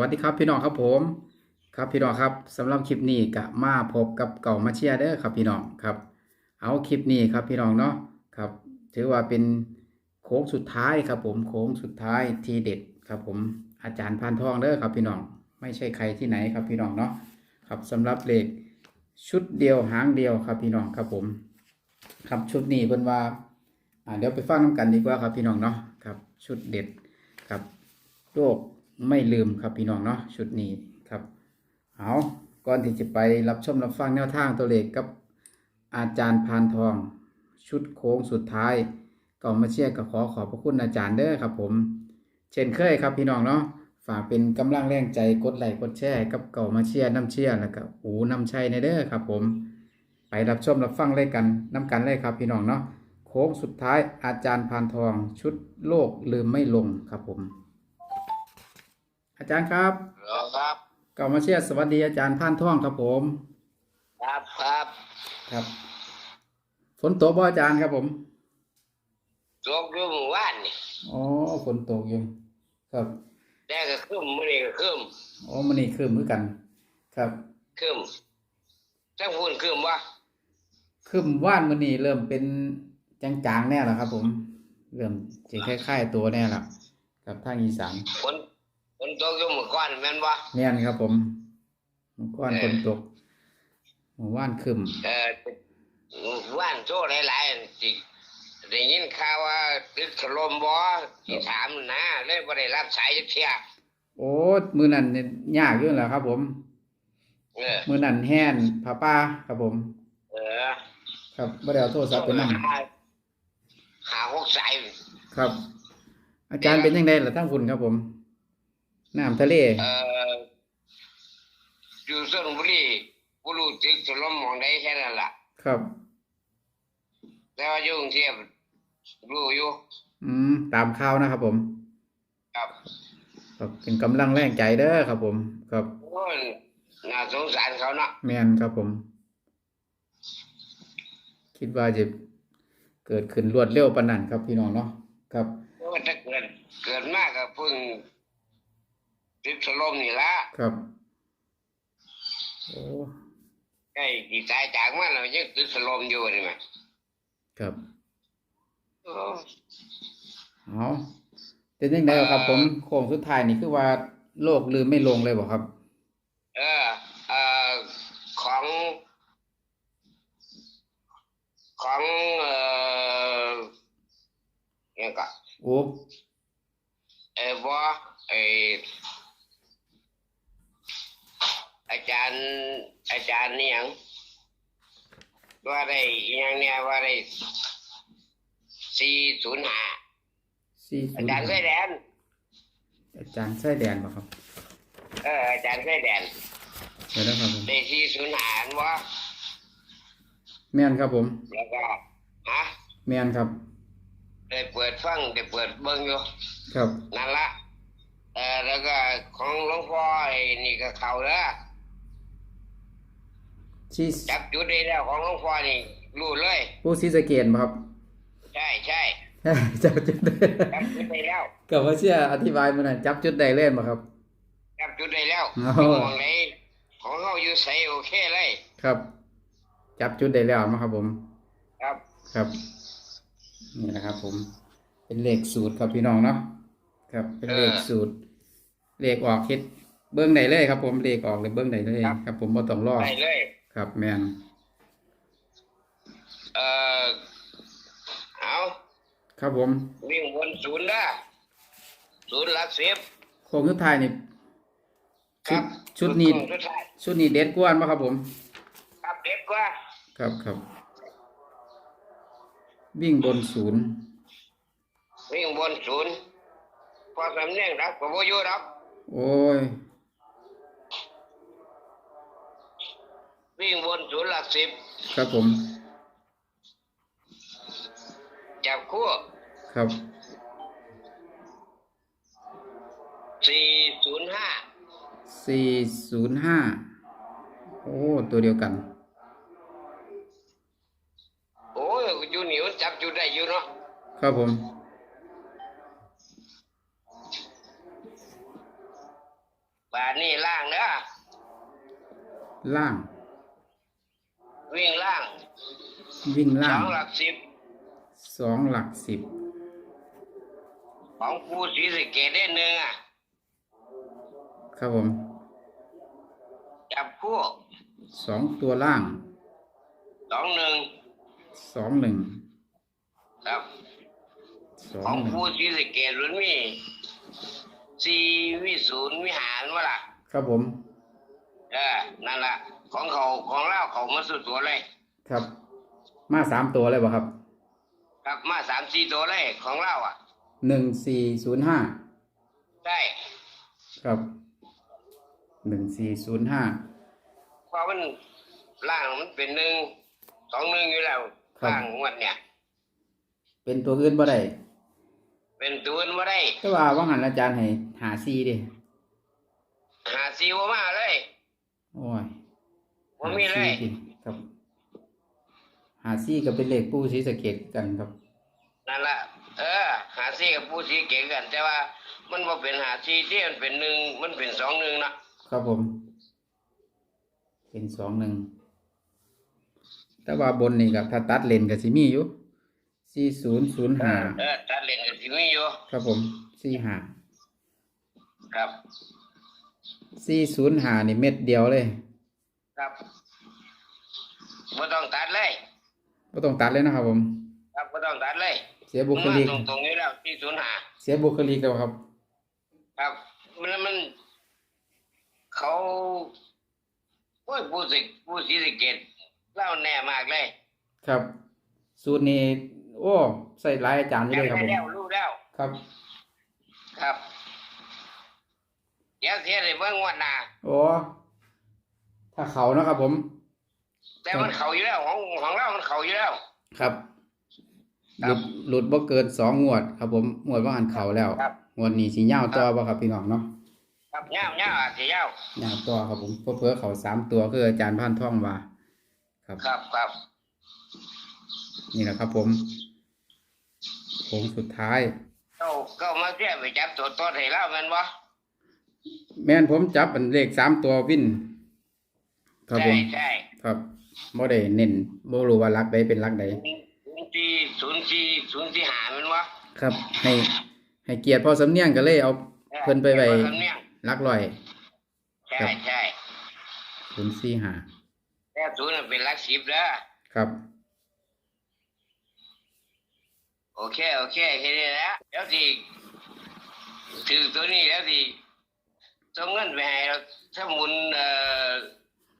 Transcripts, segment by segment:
วัสดีครับพี่น้องครับผม ครับพี่น้องครับสำหรับคลิปนี้ก็มาพบกับเก่ามาเชียร์เด้อครับพี่น้องครับ เอาคลิปนี้ครับพี่น้องเนาะครับ ถือว่าเป็นโค้งสุดท้ายครับผมโค้งสุดท้ายทีเด็ดครับผมอาจารย์พานทองเด้อครับพี่น้องไม่ใช่ใครที่ไหนครับพี่น้องเนาะครับสำหรับเลขชุดเดียวหางเดียวครับพี่น้องครับผม ครับชุดนี้เพิ่นว่าอ่าเดี๋ยวไปฟังน้ำกันดีกว่าครับพี่น้องเนาะครับชุดเด็ดครับโรค ไม่ลืมครับพี่น้องเนาะชุดนี้ครับเอาก่อนที่จะไปรับชมรับฟังแนวทางตัวเลขกับอาจารย์พานทอง ชุดโค้งสุดท้ายก็มาเชียร์ก็ขอขอบพระคุณอาจารย์เด้อครับ ผม เช่นเคยครับพี่น้องเนาะฝากเป็นกำลังแรงใจกดไลค์กดแชร์กับเก่ามาเชียร์น้ำเชียร์แล้วก็อูน้ำชัยในเด้อครับ ผม ไปรับชมรับฟังเลยกันน้ำกันเลยครับ พี่น้องเนาะโค้งสุดท้ายอาจารย์พานทอง ชุดโลกลืมไม่ลงครับผม อาจารย์ครับเหรอครับเก่ามาเชียร์สวัสดีอาจารย์พานทองครับผม ครับครับครับฝนตกบ่อาจารย์ครับผมจบอยู่เมื่อวานนี่อ๋อฝนตกอยู่ครับแต่ก็ขึ้นมื่อนี้ก็ขึ้นอ๋อมันนี่คืมมือกัน ครับขึ้นทั้งพูนขึ้นวะคืมว่านมันนี่เริ่มเป็นจางๆแน่แล้วครับ ผม เริ่มจะคล้ายๆตัวแน่แล้วกับทางอีสานฝน ฝนตกอยู่เมื่อก่อนแม่นวะแม่นครับผมเมื่อก่อนเออฝนตกเมื่อวานคืมเออว่านโซ่หลายๆจิได้ยินข่าวว่าตึกถล่มบ่ที่ถามนะเลยบ่ได้รับสายจักเที่ยโอ้มือนั่นเนี่ยยากอยู่แหล้วครับ ผมเออมือนั่นแห้นผ้าป้าครับผม เออ ครับบ่ได้เอาโทรศัพท์ไปนั่งหาหาหกสายครับ อาจารย์เป็นยังไงล่ะทั้งคุณครับผม น้ำทะเลเอออยู่ชลบุรีบ่รู้ตึกถล่มหม้องใดแค่นั้นล่ะ ครับ แต่ว่าอยู่กรุงเทพรู้อยู่ อืม ตามข่าวนะครับผม ครับครับเป็นกำลังแรงใจเด้อครับผม ครับโอ้ยน่าสงสารเขาเนาะแม่นครับผม คิดว่าจะเกิดขึ้นรวดเร็วปานนั้นครับพี่น้องเนาะ ครับเพราะว่าถ้าเกิดเกิดมากก็เพิ่ง ติดสลมนี่ละครับโอ้ไอ้ที่ตายจากมันเรายังติดสลมอยู่นี่ไหมครับโอ้เอาเป็นยังไงครับ ผมโค้งสุดท้ายนี่คือว่าโลกลืมไม่ลงเลยบ่ครับ เออเอ่อของ ของเอ่อเนี่ยก็โอ้เออบ่ไออาจารย์ อาจารย์นี่หยังว่าได้อิหยังเนี่ยว่าได้สี่ศูนย์ห้าสี่อาจารย์ไส้แดนอาจารย์ไส้แดนบ่ครับ เอออาจารย์ไส้แดนเดี๋ยวนะครับผมได้สี่ศูนย์ห้าอันว่าแม่นครับผมแล้วก็ฮะแม่นครับได้เปิดฟังได้เปิดเบิ่งอยู่ครับนั่นละเออแล้วก็ของหลวงพ่อไอ้นี่ก็เขาแล้ว ที่จับจุดได้แล้วของหลวงพ่อนี่รู้เลยผู้ศรีสะเกษบ่ครับ ใช่ใช่จับจุดได้จับจุดได้แล้วกับว่าเชื่ออธิบายมันน่ะจับจุดได้เล่นบ่ครับ จับจุดได้แล้วอ๋ออยู่หมองไหนของเขาอยู่ใสโอเคเลยครับ จับจุดได้แล้วนะครับผม ครับครับนี่นะครับผม เป็นเลขสูตรครับพี่น้องเนาะครับ เป็นเลขสูตร เลขออกคิดเบื้องไหนเลยครับผมเลขออกเลยเบื้องไหนเลยครับผมบ่ต้องรอได้เลย ครับแมนเอ่อเอาครับผม วิ่งบนศูนย์นะศูนย์หลักสิบโครงสุดท้ายนี่คชุรัดบชุดนี้สุดท้ายชุดนี้เด็ดกวนป่ะครับผม ครับเด็กกว่าครับครับวิ่งบนศูนย์วิ่งบนศูนย์พอสำเนียงรับก็บ่อยู่รับ โอ้ย วิ่งบนศูนย์หลักสิบครับผม จับคู่ครับสี่ศูนย์ห้าสี่ศูนย์ห้าโอ้ตัวเดียวกัน โอ้ยอยู่นี่มันจับจุดได้อยู่เนาะครับผมเบาทนี่ล่างเด้อล่าง วิ่งล่างวิ่งสล่าองงหลักสิบสองหลักสิบของผู้ศรีสะเกดได้หนึ่งอะครับผมจับคู่สองตัวล่างสองหนึ่งสองหนึ่งครับ สอของงหนึ่งผู้ศรีสะเกดรุ่นมีสี่วิศูนย์วิหารวะล่ะ ครับผมเออนั่นล่ะ ของเขาของเล่าเขามาสุดตัวเลย ครับ มาสามตัวเลยบ่ครับครับมาสามสี่ตัวเลยของเล่าอะหนึ่งสี่ศูนย์ห้าใช่ครับหนึ่งสี่ศูนย์ห้าเพราะมันล่างมันเป็นหนึ่งสองหนึ่งอยู่แล้วล่างงวดเนี่ย เป็นตัวอื่นบ่ได้เป็นตัวอื่นมาได้แต่ว่าว่างหันอาจารย์ให้หาซีดิหาซีว่ามาเลย โอ้ย ว่ามีเลยหาซี่ดิครับหาซีก็เป็นเลขปูศรีสะเกดกันครับนั่นแหละเออ หาซีกับผู้ซีเก่งกัน แต่ว่า มันบ่เป็นหาซีที่มันเป็นหนึ่งมันเป็นสองหนึ่งนะครับผม เป็นสองหนึ่งแต่ว่าบนนี่กับถ้าตัดเลนกับสิมีอยู่สี่ศูนย์ศูนย์ห้าเออตัดเล่นกับที่มีอยู่ครับผมสี่ห้าครับสี่ศูนย์ห้านี่เม็ดเดียวเลย ครับบ่ต้องตัดเลยก็ต้องตัดเลยนะครับ ผม ครับบ่ต้องตัดเลย เสียบุคลิกมันมาตรงๆนี้แล้วที่ศูนย์หาเสียบุคลิกแล้วครับ ครับ มันมัน เขาโอ้ยผู้สิผู้ศรีสะเกดเล่าแน่มากเลย ครับ สูตรนี้โอ้ ใส่หลายอาจารย์อยู่เลยครับจำผมได้แล้วรู้แล้วครับ ครับเดี๋ยวเสียเลยเบิ่งงวันหน้าโอ้ ถ้าเขานะครับผม แต่มันเขาอยู่แล้วของของเรามันเขาอยู่แล้ว ครับหครัลุบดหลุดบ่เกินสองงวด ครับ ผมงวดว่าหันเขาแล้วครับ งวดนี้สิยาวต่อบ่ครับพี่น้องเนาะครับเงาเงาอาจจะยาวยาวต่อครับผมเพื่อเขาสามตัวคืออาจารย์พันท่องว่าครับครับครับ นี่แหละครับ ผมโค้งสุดท้ายเขาเขามาเสียไปจับตัวต้นให้เราแม่นบ่แม่นผมจับอันเลขสามตัววิน ครับผใช่มใช่ครับบ่ได้เน้นบ่รู้ว่ารักใดเป็นรักใดศูนย์สี่ศูนย์สี่ศูนย์สี่หาแม่นบ่ครับ ให้ ให้เกียรติพ่อสำเนียงก็เลยเอา เพิ่นไปไว้สำเนียงรักร้อย ใช่ครับ ใช่ศูนย์สี่ห้าแต่ศูนย์น่ะเป็นหลักสิบเด้อครับ โอเคโอเคแค่นี้แหละเดี๋ยวสิถือตัวนี้แล้วสิส่งเงินไปให้เราสมุนเอ่อ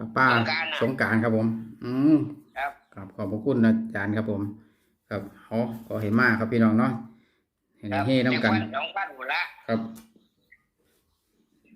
ป้าป้าสงกรานต์น่ะ สงกรารครับผม อืมครับ ครับขอบพระคุณอาจารย์ครับผม ครับเอาขอเห็นมากครับพี่น้องเนาะเห็นครับเฮ่น้ำกันเดี๋ยวสองพันหมดละครับ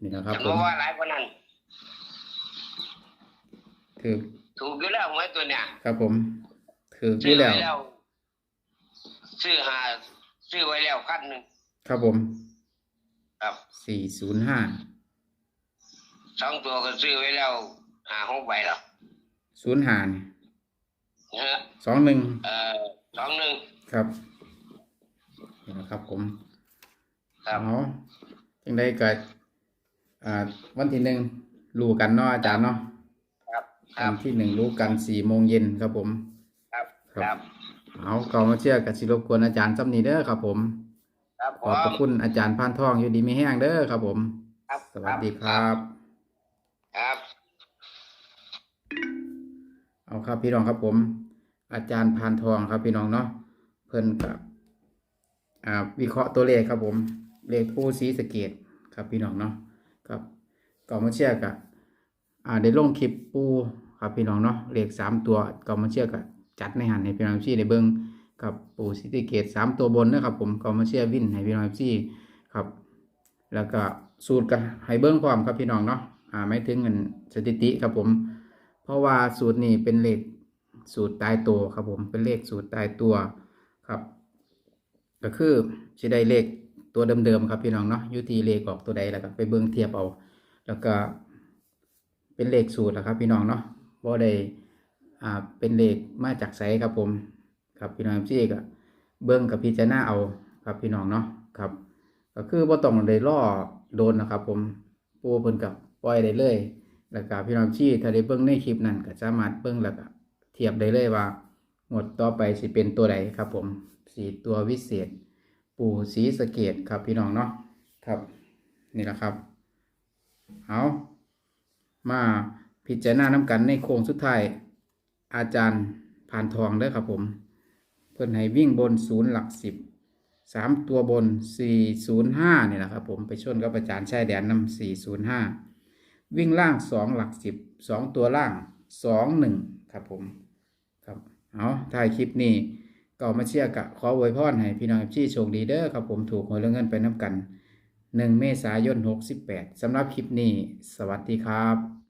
นี่นะครับจะผบอกมว่าหลายคนนั้นถือถูกอยู่แล้วหวยตัวเนี้ยครับผมถืออซื้ยู่อแล้วไว้แล้วซื้อหาซื้อไว้แล้วคันหนึ่งครับผมครับ สี่ศูนย์ห้าสองตัวก็ซื้อไว้แล้ว หาหกใบแล้วศูนย์ห้าเนอะสองหนึ่งเอ่อสองหนึ่ง ครับนี่นะครับผมครับ เอาจังได้เกิดอ่าวันที่หนึ่งรู้กันเนาะอาจารย์เนาะครับควัรับ นที่หนึ่งรู้กันสี่โมงเย็นครับผม ครับ ครัครับบเอาเก่ามาเชื่อกับสิรบกวนอาจารย์ซ้ำนี้เด้อครับผม ครับผขอบพระม คุณอาจารย์พานทองอยู่ดีมีแห้งเด้อครับผม ครับสวัสดีครับ ครับ เอาครับพี่น้องครับผม อาจารย์พานทองครับพี่น้องเนาะเพิ่นกับวิเคราะห์ตัวเลขครับผม เลขผู้สีสะเกตครับพี่น้องเนาะครับก่อนมาเชื่อกับได้ลงคลิปปูครับพี่น้องเนาะเลขสามตัวก่อนมาเชื่อกับจัดในหันให้พี่น้องซี่ได้เบิ่งกับปูสีสะเกตสามตัวบนนะครับผมก่อนมาเชื่อวินให้พี่น้องซี่ครับ แล้วก็สูตรกับให้เบิ้งพร้อมครับพี่น้องเนาะอ่าไม่ถึงเงินสถิติครับผม ราะว่าสูตรนี้เป็นเลขสูตรตายตัวครับผมเป็นเลขสูตรตายตัวครับ ก็คือจะได้เลขตัวเดิมๆครับพี่น้องเนาะยุตีเลขออกตัวใดแล้วก็ไปเบิ้งเทียบเอา แล้วก็เป็นเลขสูตรนะครับ พี่น้องเนาะบ่ได้อ่าเป็นเลขมาจากไสครับผม ครับพี่น้องพี่ก็เบิ้งกับพิจารณาเอาครับพี่น้องเนาะครับ ก็คือบ่ต้องได้ล่อโดนนะครับ ผมปูเพิ่นกับปล่อยได้เลย แล้วก็พี่น้องที่ถ้าได้เบิ่งในคลิปนั้นก็สามารถเบิ่งแล้วก็เทียบได้เลยว่าหมดต่อไปสิเป็นตัวใดครับ ผมสีตัววิเศษ ปู่สีสะเกตครับพี่น้องเนาะครับนี่แหละครับเอามาพิจารณาน้ำกันในโค้งสุดท้าย อาจารย์ผ่านทองเด้อครับผม เพิ่อนให้วิ่งบนศูนย์หลักสิบสามตัวบนสี่ศูนย์ห้านี่แหละครับผมไปชนกับอาจารย์ชายแดนนำสี่ศูนย์ห้า วิ่งล่างสองหลักสิบสองตัวล่างสองหนึ่งครับผมครับเอาถ่ายคลิปนี้ก็มาเชียร์กะขออวยพรให้พี่น้องที่โชคดีเด้อครับผมถูกหวยเรื่องเงินไปน้ำกันหนึ่งเมษายนหกสิบแปดสำหรับคลิปนี้ สวัสดีครับ